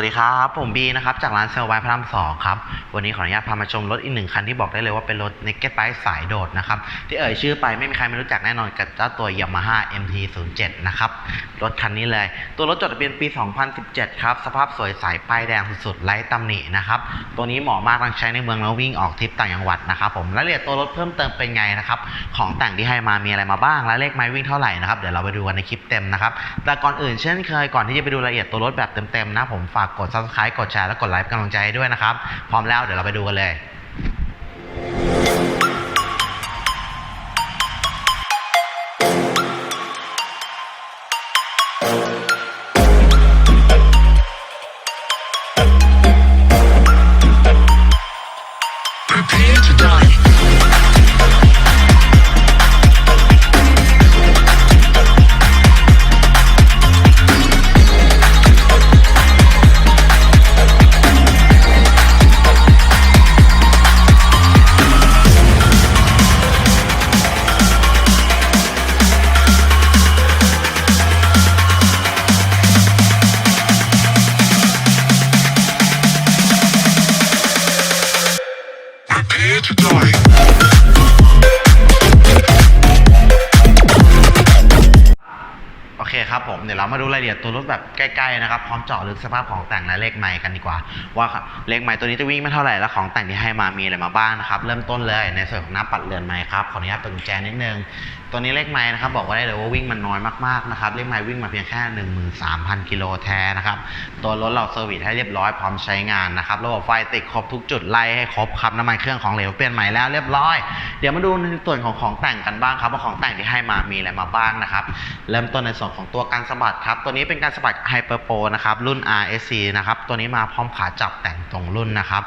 วัสดีครับ ผมบีนะครับ จากร้านเซลไวพระรามสองครับ วันนี้ขออนุญาตพามาชมรถอีกหนึ่งคันที่บอกได้เลยว่าเป็นรถ Naked Bike สายโดดนะครับ ที่เอ่ยชื่อไปไม่มีใครไม่รู้จักแน่นอนกับเจ้าตัว Yamaha MT-07 นะครับ รถคันนี้เลย ตัวรถจดทะเบียนปี 2017 ครับ สภาพสวยใสป้ายแดงสุดๆไร้ตำหนินะครับ ตัวนี้เหมาะมากทั้งใช้ในเมืองแล้ววิ่งออกทริปต่างจังหวัดนะครับผมรายละเอียดตัวรถเพิ่มเติมเป็นไงนะครับของแต่งที่ให้มามีอะไรมาบ้างและเลขไม้วิ่งเท่าไหร่นะครับเดี๋ยวเราไปดูกันในคลิปเต็มนะครับแต่ก่อนอื่นเช่นเคยก่อนที่จะไปดูรายละเอียดตัวรถแบบเต็มๆนะผมฝากกด subscribe กดแชร์และกดไลค์เป็นกำลังใจให้ด้วยนะครับ พร้อมแล้วเดี๋ยวเราไปดูกันเลย คครับผมเดี๋ยวเรามาดูรายละเอียดตัวรถแบบใกล้ๆนะครับพร้อมเจาะลึกสภาพของแต่งและเลขไมค์กันดีกว่า ว่าเลขไมค์ตัวนี้จะวิ่งไม่เท่าไหร่และของแต่งที่ให้มามีอะไรมาบ้างนะครับเริ่มต้นเลยในส่วนของหน้าปัดเรือนไมค์ครับขออนุญาตเปิดกุญแจนิดนึงตัวนี้เลขไมค์นะครับบอกไว้ได้เลยว่าวิ่งมันน้อยมากๆนะครับเลขไมค์วิ่งมาเพียงแค่ 13,000 กิโลแท้นะครับตัวรถเราเซอร์วิสให้เรียบร้อยพร้อมใช้งานนะครับระบบไฟติดครบทุกจุดไล่ให้ครบครับน้ำมันเครื่องของเหลวเปลี่ยนใหม่แล้วเรียบร้อย เดี๋ยวมาดูในส่วนของของแต่งกันบ้างครับว่าของแต่งที่ให้มามีอะไรมาบ้างนะครับเริ่มต้นในส่วนของตัวการสะบัดครับ ตัวนี้เป็นการสะบัด Hyper Pro นะครับ รุ่น RSC นะครับ ตัวนี้มาพร้อมขาจับแต่งตรงรุ่นนะครับ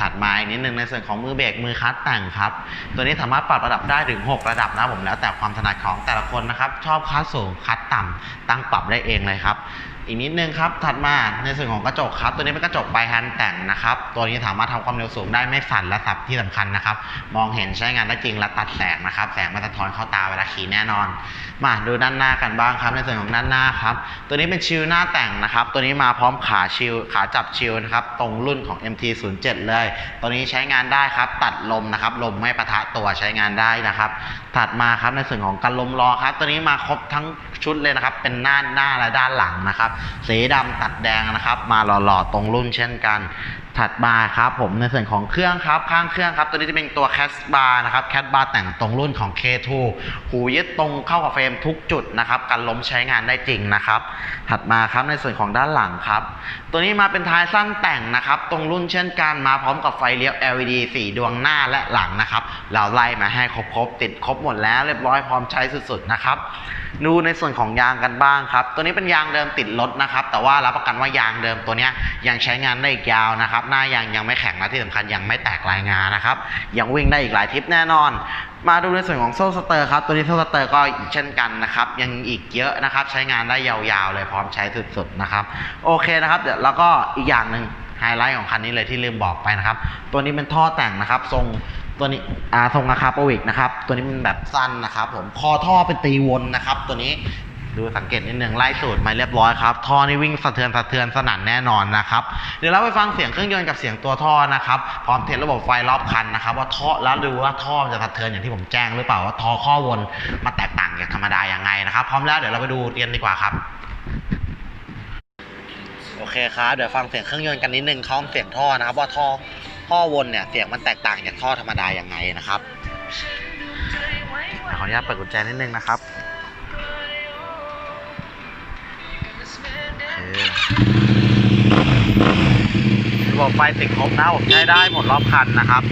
ถัดมาอีกนิดนึงในส่วนของมือเบรกมือคัสแต่งครับ ตัวนี้สามารถปรับระดับได้ถึง 6 ระดับนะผมแล้วแต่ความถนัดของแต่ละคนนะครับ ชอบคัสสูงคัสต่ำตั้งปรับได้เองเลยครับอีกนิดนึงครับ ถัดมาในส่วนของกระจกครับ ตัวนี้เป็นกระจกปลายแฮนแต่งนะครับ ตัวนี้สามารถทำความเร็วสูงได้ไม่สั่นและสับที่สำคัญนะครับ มองเห็นใช้งานได้จริงและตัดแสงนะครับ แสงมันสะท้อนเข้าตาเวลาขี่แน่นอน มาดูด้านหน้ากันบ้างครับ ในส่วนของด้านหน้าครับ ตัวนี้เป็นชิลหน้าแต่งนะครับ ตัวนี้มาพร้อมขาชิลขาจับชิลนะครับ ตรงรุ่นของ MT07 เลย ตัวนี้ใช้งานได้ครับ ตัดลมนะครับ ลมไม่ปะทะตัวใช้งานได้นะครับ ถัดมาครับในส่วนของกันลมล้อครับ ตัวนี้มาครบทั้งชุดเลยนะครับ เป็นหน้าหน้าและด้านหลังนะครับ สีดำตัดแดงนะครับ มาหล่อๆตรงรุ่นเช่นกัน ถัดมาครับผมในส่วนของเครื่องครับข้างเครื่องครับตัวนี้จะเป็นตัวแคสบาร์นะครับแคสบาร์แต่งตรงรุ่นของ K2 หูยึดตรงเข้ากับเฟรมทุกจุดนะครับกันล้มใช้งานได้จริงนะครับ ถัดมาครับในส่วนของด้านหลังครับ ตัวนี้มาเป็นท้ายสั้นแต่งนะครับ ตรงรุ่นเช่นกันมาพร้อมกับไฟเลี้ยว LED 4 ดวงหน้าและหลังนะครับ เราไล่มาให้ครบๆ ติดครบหมดแล้วเรียบร้อยพร้อมใช้สุดๆนะครับ ดูในส่วนของยางกันบ้างครับ ตัวนี้เป็นยางเดิมติดรถนะครับ แต่ว่ารับประกันว่ายางเดิมตัวนี้ยังใช้งานได้อีกยาวนะครับ หน้ายางยังไม่แข็งและที่สำคัญยังไม่แตกลายงานนะครับ ยังวิ่งได้อีกหลายทริปแน่นอนมาดูในส่วนของโซ่สเตอร์ครับตัวนี้โซ่สเตอร์ก็เช่นกันนะครับ ยังอีกเยอะนะครับ ใช้งานได้ยาวๆเลยพร้อมใช้สุดๆนะครับ โอเคนะครับเดี๋ยวแล้วก็อีกอย่างหนึ่งไฮไลท์ของคันนี้เลยที่ลืมบอกไปนะครับ ตัวนี้เป็นท่อแต่งนะครับ ทรงตัวนี้อ่าทรงอาคาโปวิกนะครับ ตัวนี้มันแบบสั้นนะครับ ผมคอท่อเป็นตีวนนะครับ ตัวนี้ดูสังเกตนิดนึงไล่สูตรมาเรียบร้อยครับ ท่อนี่วิ่งสะเทือนสะเทือนสนั่นแน่นอนนะครับ เดี๋ยวเราไปฟังเสียงเครื่องยนต์กับเสียงตัวท่อนะครับ พร้อมเทสระบบไฟรอบคันนะครับ ว่าท่อแล้วดูว่าท่อจะสะเทือนอย่างที่ผมแจ้งหรือเปล่าว่าท่อข้อวนมาแตกต่างจากธรรมดายังไงนะครับ พร้อมแล้วเดี๋ยวเราไปดูเรียนดีกว่าครับ โอเคครับเดี๋ยวฟังเสียงเครื่องยนต์กันนิดนึงพร้อมเสียงท่อนะครับ ว่าท่อท่อวนเนี่ยเสียงมันแตกต่างจากท่อธรรมดายังไงนะครับขออนุญาตเปิดกุญแจนิดนึงนะครับระบบไฟติดครบนะผมใช้ได้หมดรอบคันนะครับ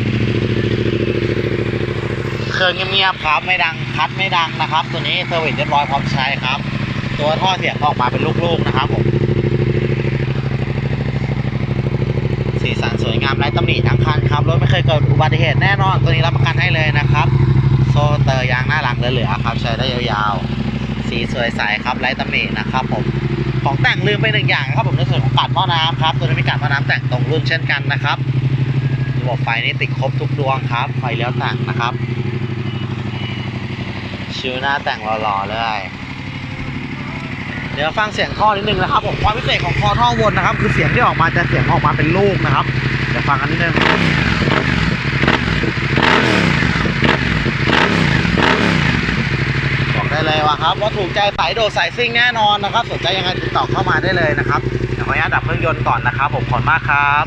เครื่องเงียบๆครับไม่ดังคัดไม่ดังนะครับ ตัวนี้เซอร์วิสเรียบร้อยพร้อมใช้ครับ ตัวท่อเสียงออกมาเป็นลูกๆนะครับผม สีสันสวยงามไร้ตำหนิทั้งคันครับรถไม่ เคยเกิดอุบัติเหตุแน่นอน ตัวนี้รับประกันให้เลยนะครับ โซ่เตอร์ยางหน้าหลังเหลือๆครับ ใช้ได้ยาวๆ สีสวยใสครับไร้ตำหนินะครับผม ของแต่งลืมไปหนึ่งอย่างนะครับผมในส่วนของกัดหม้อน้ำครับ ตัวนี้มีกัดหม้อน้ำแต่งตรงรุ่นเช่นกันนะครับ ระบบไฟนี่ติดครบทุกดวงครับ ไฟเลี้ยวแต่งนะครับ ชิวหน้าแต่งหล่อๆเลยในดี๋ยวฟังเสียงท่อนิดนึงนะครับผมความพิเศษของคอท่อวนนะครับ คือเสียงที่ออกมาจะเสียงออกมาเป็นลูกนะครับ เดี๋ยวฟังอันนิดนึงบอกได้เลยว่าครับ ว่าถูกใจสายโดดสายซิ่งแน่นอนนะครับ สนใจยังไงติดต่อเข้ามาได้เลยนะครับ เดี๋ยวขออนุญาตดับเครื่องยนต์ก่อนนะครับ ผมขอบคุณมากครับ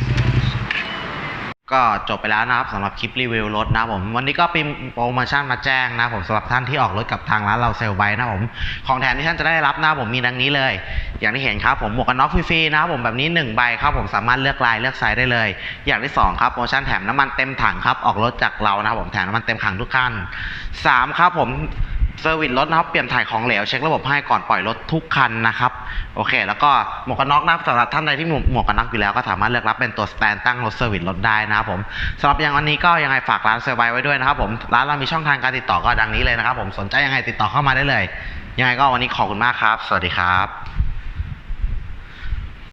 ก็จบไปแล้วนะครับสำหรับคลิปรีวิวรถนะผมวันนี้ก็เป็นโปรโมชั่นมาแจ้งนะผมสำหรับท่านที่ออกรถกับทางร้านเราเซลไบนะผมของแถมที่ท่านจะได้รับนะผมมีดังนี้เลย อย่างที่เห็นครับผมหมวกกันน็อกฟรีๆนะครับผมแบบนี้ 1 ใบครับผมสามารถเลือกลายเลือกไซส์ได้เลย อย่างที่สองครับโปรโมชั่นแถมน้ำมันเต็มถังครับออกรถจากเรานะครับผมแถมน้ำมันเต็มถังทุกคันสามครับผม เซอร์วิสรถนะครับ เปลี่ยนถ่ายของเหลวเช็คระบบให้ก่อนปล่อยรถทุกคันนะครับ โอเค แล้วก็หมวกกันน็อกนะครับสำหรับท่านใดที่มีหมวกกันน็อกอยู่แล้วก็สามารถเลือกรับเป็นตัวสแตนตั้งรถเซอร์วิสรถได้นะครับผมสำหรับอย่างวันนี้ก็ยังไงฝากร้านเซอร์ไบไว้ด้วยนะครับผมร้านเรามีช่องทางการติดต่อก็ดังนี้เลยนะครับผมสนใจยังไงติดต่อเข้ามาได้เลย ยังไงก็วันนี้ขอบคุณมากครับ สวัสดีครับ